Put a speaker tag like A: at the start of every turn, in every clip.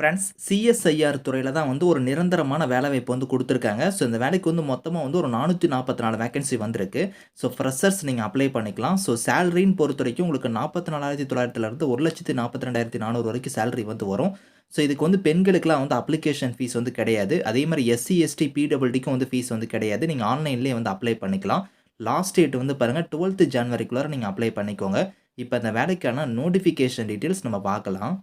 A: Friends CSIR துறையில் தான் வந்து ஒரு நிரந்தரமான வேலைவாய்ப்பு வந்து கொடுத்துருக்காங்க. ஸோ இந்த வேலைக்கு வந்து மொத்தமாக வந்து ஒரு நானூற்றி நாற்பத்தி நாலு வேகன்சி வந்திருக்கு. ஸோ ஃப்ரெஷர்ஸ் நீங்கள் அப்ளை பண்ணிக்கலாம். ஸோ சேலரின்னு பொறுத்த வரைக்கும் உங்களுக்கு நாற்பத்தி நாலாயிரத்தி தொள்ளாயிரத்துலேருந்து ஒரு லட்சத்தி நாற்பத்தி ரெண்டாயிரத்தி நானூறு வரைக்கும் சேலரி வந்து வரும். ஸோ இதுக்கு வந்து பெண்களுக்குலாம் வந்து அப்ளிகேஷன் ஃபீஸ் வந்து கிடையாது. அதே மாதிரி எஸ்சி எஸ்டி பிடபிள்டிக்கும் வந்து ஃபீஸ் வந்து கிடையாது. நீங்கள் ஆன்லைன்லேயே வந்து அப்ளை பண்ணிக்கலாம். லாஸ்ட் டேட் வந்து பாருங்கள் டுவெல்த்து ஜனவரிக்குள்ளார நீங்கள் அப்ளை பண்ணிக்கோங்க. இப்போ அந்த வேலைக்கான நோட்டிஃபிகேஷன் டீட்டெயில்ஸ் நம்ம பார்க்கலாம்.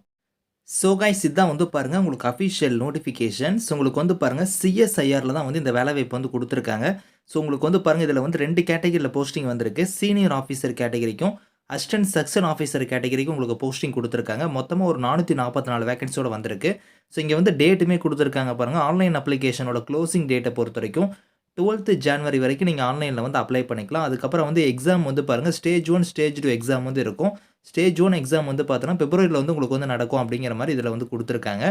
A: ஸோ கைஸ் இதுதான் வந்து பாருங்கள் உங்களுக்கு அஃபிஷியல் நோட்டிஃபிகேஷன்ஸ் உங்களுக்கு வந்து பாருங்கள் சிஎஸ்ஐஆரில் தான் வந்து இந்த வேலைவாய்ப்பு வந்து கொடுத்துருக்காங்க. ஸோ உங்களுக்கு வந்து பாருங்கள் இதில் வந்து ரெண்டு கேட்டகரியில் போஸ்டிங் வந்திருக்கு. சீனியர் ஆஃபீஸர் கேட்டகரிக்கும் அசிஸ்டன்ட் செக்ஷன் ஆஃபீஸர் கேட்டகரிக்கும் உங்களுக்கு போஸ்டிங் கொடுத்துருக்காங்க. மொத்தமாக ஒரு நானூற்றி நாற்பத்தி நாலு வேகன்சியோட வந்திருக்கு. ஸோ இங்கே வந்து டேட்டுமே கொடுத்துருக்காங்க பாருங்கள் ஆன்லைன் அப்ளிகேஷனோட க்ளோசிங் டேட்டை பொறுத்த வரைக்கும் டுவெல்த்து ஜான்வரி வரைக்கும் நீங்கள் ஆன்லைனில் வந்து அப்ளை பண்ணிக்கலாம். அதுக்கப்புறம் வந்து எக்ஸாம் வந்து பாருங்கள் stage one stage two exam வந்து இருக்கும். ஸ்டேஜ் ஒன் எக்ஸாம் வந்து பார்த்தோன்னா பிப்ரவரியில் வந்து உங்களுக்கு வந்து நடக்கும் அப்படிங்கிற மாதிரி இதில் வந்து கொடுத்துருக்காங்க.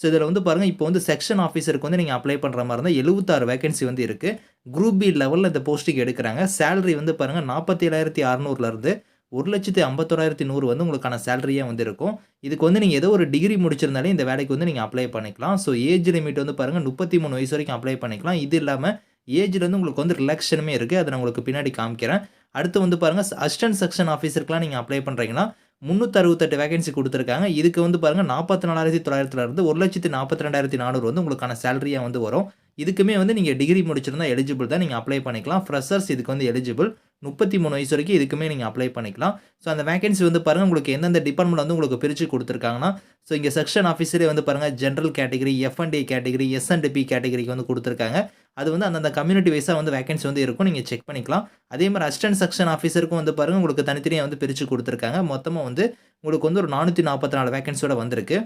A: ஸோ இதில் வந்து பாருங்கள் இப்போ வந்து செக்ஷன் ஆஃபீஸருக்கு வந்து நீங்கள் அப்ளை பண்ணுற மாதிரி இருந்தால் எழுபத்தாறு வேகன்சி வந்து இருக்குது குரூப் பி லெவலில் இந்த போஸ்ட்டுக்கு எடுக்கிறாங்க. சேலரி வந்து பாருங்கள் நாற்பத்தி ஏழாயிரத்தி அறநூறுலேருந்து ஒரு லட்சத்தி ஐம்பத்தோராயிரத்தி நூறு வந்து உங்களுக்கான சேலரியாக வந்து இருக்கும். இதுக்கு வந்து நீங்கள் ஏதோ ஒரு டிகிரி முடிச்சிருந்தாலே இந்த வேலைக்கு வந்து நீங்கள் அப்ளை பண்ணிக்கலாம். ஸோ ஏஜ் லிமிட் வந்து பாருங்கள் முப்பத்தி மூணு வயசு வரைக்கும் அப்ளை பண்ணிக்கலாம். இது இல்லாமல் ஏஜில் வந்து உங்களுக்கு வந்து ரிலாக்ஷனுமே இருக்குது அதை நான் உங்களுக்கு பின்னாடி காமிக்கிறேன். அடுத்து வந்து பாருங்கள் அசிஸ்டன்ட் செக்ஷன் ஆஃபீஸருக்குலாம் நீங்கள் அப்ளை பண்ணுறீங்கன்னா முந்நூற்றறுபத்தெட்டு வேகன்சி கொடுத்துருக்காங்க. இதுக்கு வந்து பாருங்கள் நாற்பத்தி நாலாயிரத்தி தொள்ளாயிரத்துலேருந்து ஒரு லட்சத்தி நாற்பத்தி ரெண்டாயிரத்தி நானூறு வந்து உங்களுக்கான சேலரியாக வந்து வரும். இதுக்குமே வந்து நீங்கள் டிகிரி முடிச்சிருந்தால் எலிஜிபிள் தான் நீங்கள் அப்ளை பண்ணிக்கலாம். ஃப்ரெஷர்ஸ் இதுக்கு வந்து எலிஜிபிள் முப்பத்தி மூணு வயசு வரைக்கும் இதுக்குமே நீங்கள் அப்ளை பண்ணிக்கலாம். ஸோ அந்த வேகன்சி வந்து பாருங்கள் உங்களுக்கு எந்தெந்த டிபார்ட்மெண்ட் வந்து உங்களுக்கு பிரித்து கொடுத்துருக்காங்கன்னா ஸோ இங்கே செக்ஷன் ஆஃபீஸரே வந்து பாருங்கள் ஜென்ரல் கேட்டகரி எஃப்என்டி கேட்டகரி எஸ்என்டிபி கேட்டகரிக்கு வந்து கொடுத்துருக்காங்க. அது வந்து அந்தந்த கம்யூனிட்டி வைஸாக வந்து வேகன்சி வந்து இருக்கும். நீங்கள் செக் பண்ணிக்கலாம். அதே மாதிரி அசிஸ்டன்ட் செக்ஷன் ஆஃபீஸருக்கும் வந்து பாருங்கள் உங்களுக்கு தனித்தனியாக வந்து பிரித்து கொடுத்துருக்காங்க. மொத்தமாக வந்து உங்களுக்கு வந்து ஒரு நானூற்றி நாற்பத்தி நாலு வேகன்சியோட வந்திருக்கு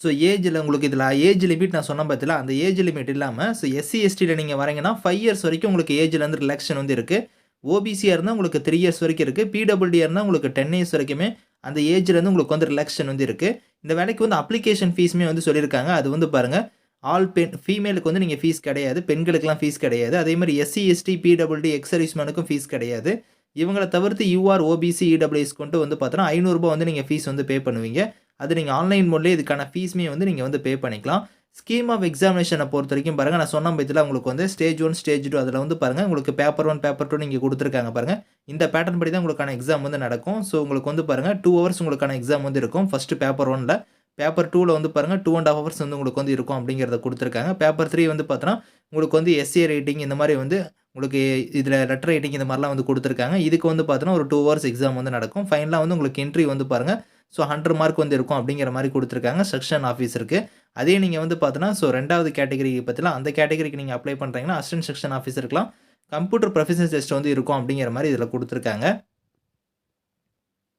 A: ஸோ ஏஜில் உங்களுக்கு இதில் ஏஜ் லிமிட் நான் சொன்ன பார்த்தீங்களா அந்த ஏஜ் லிமிட் இல்லாமல் ஸோ எஸ்சி எஸ்டியில் நீங்கள் வரீங்கன்னா ஃபைவ் இயர்ஸ் வரைக்கும் உங்களுக்கு ஏஜில் வந்து ரிலாக்ஷன் வந்து இருக்குது ஓபிசியாக இருந்தால் உங்களுக்கு த்ரீ இயர்ஸ் வரைக்கும் இருக்குது பிடபிள்டியாக இருந்தால் உங்களுக்கு டென் இயர்ஸ் வரைக்குமே அந்த ஏஜ்லேருந்து உங்களுக்கு வந்து ரிலாக்ஷன் வந்து இருக்குது இந்த வேலைக்கு வந்து அப்ளிகேஷன் ஃபீஸுமே வந்து சொல்லியிருக்காங்க. அது வந்து பாருங்கள் ஆல் பெண் ஃபீமேலுக்கு வந்து நீங்கள் ஃபீஸ் கிடையாது பெண்களுக்கெலாம் ஃபீஸ் கிடையாது. அதே மாதிரி எஸ்சி எஸ்டி பிடபிள்டி எக்ஸர்வீஸ்மேனுக்கும் ஃபீஸ் கிடையாது. இவங்களை தவிர்த்து யூஆர் ஓபிசி இடபிள்யூஎஸ் கொண்டு வந்து பார்த்தோன்னா ஐநூறுரூபா வந்து நீங்கள் ஃபீஸ் வந்து பே பண்ணுவீங்க. அது நீங்கள் ஆன்லைன் மோட்லேயே இதுக்கான ஃபீஸுமே வந்து நீங்கள் வந்து பே பண்ணிக்கலாம். ஸ்கீம் ஆஃப் எக்ஸாமினேஷனை பொறுத்த வரைக்கும் பாருங்கள் நான் சொன்ன பட்சத்தில் உங்களுக்கு வந்து ஸ்டேஜ் ஒன் ஸ்டேஜ் டூ அதில் வந்து பாருங்கள் உங்களுக்கு பேப்பர் ஒன் பேப்பர் டூ நீங்கள் கொடுத்துருக்காங்க பாருங்கள் இந்த பேட்டர்ன் படி தான் உங்களுக்கான எக்ஸாம் வந்து நடக்கும். ஸோ உங்களுக்கு வந்து பாருங்கள் டூ ஹவர்ஸ் உங்களுக்கான எக்ஸாம் வந்து இருக்கும். ஃபஸ்ட்டு பேப்பர் ஒனில் பேப்பர் டூவில் வந்து பாருங்கள் டூ அண்ட் ஹாஃப் ஹவர்ஸ் வந்து உங்களுக்கு வந்து இருக்கும் அப்படிங்கிறத கொடுத்துருக்காங்க. பேப்பர் த்ரீ வந்து பார்த்தோன்னா உங்களுக்கு வந்து எஸ்ஏ ரேட்டிங் இந்த மாதிரி வந்து உங்களுக்கு இதில் லெட்டர் ரைட்டிங் இந்த மாதிரிலாம் வந்து கொடுத்துருக்காங்க. இதுக்கு வந்து பார்த்தோன்னா ஒரு டூ ஹவர்ஸ் எக்ஸாம் வந்து நடக்கும். ஃபைனலாக வந்து உங்களுக்கு என்ட்ரி வந்து பாருங்கள் ஸோ ஹண்ட்ரட் மார்க் வந்து இருக்கும் அப்படிங்கிற மாதிரி கொடுத்துருக்காங்க. செக்ஷன் ஆஃபீஸருக்கு அதே நீங்கள் வந்து பார்த்தோன்னா ஸோ ரெண்டாவது கேட்டகரிக்கு பற்றிலாம் அந்த கேட்டகரிக்கு நீங்கள் அப்ளை பண்ணுறீங்கன்னா அசிஸ்டன்ட் செக்ஷன் ஆஃபீஸருக்குலாம் கம்ப்யூட்டர் ப்ரொஃபஷனல் டெஸ்ட் வந்து இருக்கும் அப்படிங்கிற மாதிரி இதில் கொடுத்துருக்காங்க.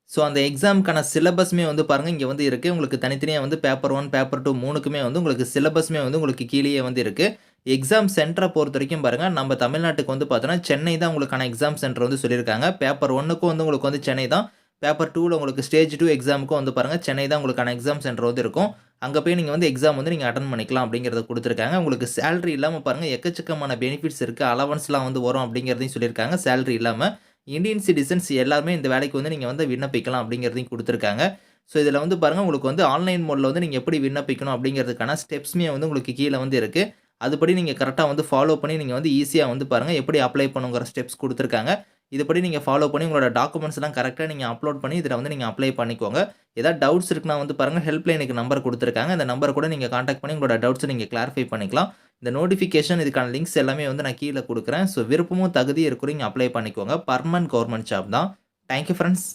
A: ஸோ அந்த எக்ஸாமுக்கான சிலபஸ்மே வந்து பாருங்கள் இங்கே வந்து இருக்குது உங்களுக்கு தனித்தனியாக வந்து பேப்பர் ஒன் பேப்பர் டூ மூணுக்குமே வந்து உங்களுக்கு சிலபஸ்மே வந்து உங்களுக்கு கீழேயே வந்து இருக்குது எக்ஸாம் சென்டரை பொறுத்த வரைக்கும் பாருங்கள் நம்ம தமிழ்நாட்டுக்கு வந்து பார்த்தோன்னா சென்னை தான் உங்களுக்கான எக்ஸாம் சென்டர் வந்து சொல்லியிருக்காங்க. பேப்பர் ஒன்றுக்கும் வந்து உங்களுக்கு வந்து சென்னை தான். பேப்பர் டூவில் உங்களுக்கு ஸ்டேஜ் டூ எக்ஸாமுக்கும் வந்து பாருங்கள் சென்னை தான் உங்களுக்கான எக்ஸாம் சென்டர் வந்து இருக்கும். அங்கே போய் நீங்கள் வந்து எக்ஸாம் வந்து நீங்கள் அட்டன் பண்ணிக்கலாம் அப்படிங்கிறத கொடுத்துருக்காங்க. உங்களுக்கு சேலரி இல்லாமல் பாருங்கள் எக்கச்சக்கமான பெனிஃபிட்ஸ் இருக்குது அலவன்ஸ்லாம் வந்து வரும் அப்படிங்கிறதையும் சொல்லியிருக்காங்க சேலரி இல்லாமல் இந்தியன் சிட்டிசன்ஸ் எல்லாருமே இந்த வேலைக்கு வந்து நீங்கள் வந்து விண்ணப்பிக்கலாம் அப்படிங்கிறதையும் கொடுத்துருக்காங்க. ஸோ இதில் வந்து பாருங்கள் உங்களுக்கு வந்து ஆன்லைன் மோடில் வந்து நீங்கள் எப்படி விண்ணப்பிக்கணும் அப்படிங்கிறதுக்கான ஸ்டெப்ஸுமே வந்து உங்களுக்கு கீழே வந்து இருக்குது அதுபடி நீங்கள் கரெக்டாக வந்து ஃபாலோ பண்ணி நீங்கள் வந்து ஈஸியாக வந்து பாருங்கள் எப்படி அப்ளை பண்ணுங்கிற ஸ்டெப்ஸ் கொடுத்துருக்காங்க. இதுபடி நீங்கள் ஃபாலோ பண்ணி உங்களோட டாக்குமெண்ட்ஸ்லாம் கரெக்டாக நீங்கள் அப்லோட் பண்ணி இதில் வந்து நீங்கள் அப்ளை பண்ணிக்கோங்க. ஏதாவது டவுட்ஸ் இருக்குன்னா வந்து பாருங்கள் ஹெல்ப்லைனுக்கு நம்பர் கொடுத்துருக்காங்க. அந்த நம்பர் கூட நீங்கள் காண்டாக்ட் பண்ணி உங்களோட டவுட்ஸை நீங்கள் கிளாரிஃபை பண்ணிக்கலாம். இந்த நோட்டிஃபிகேஷன் இதுக்கான லிங்க்ஸ் எல்லாமே வந்து நான் கீழே கொடுக்குறேன். ஸோ விருப்பமும் தகுதி இருக்கிறீங்க அப்ளை பண்ணிக்கோங்க. பர்மனன்ட் கவர்மெண்ட் ஜாப் தான். Thank you friends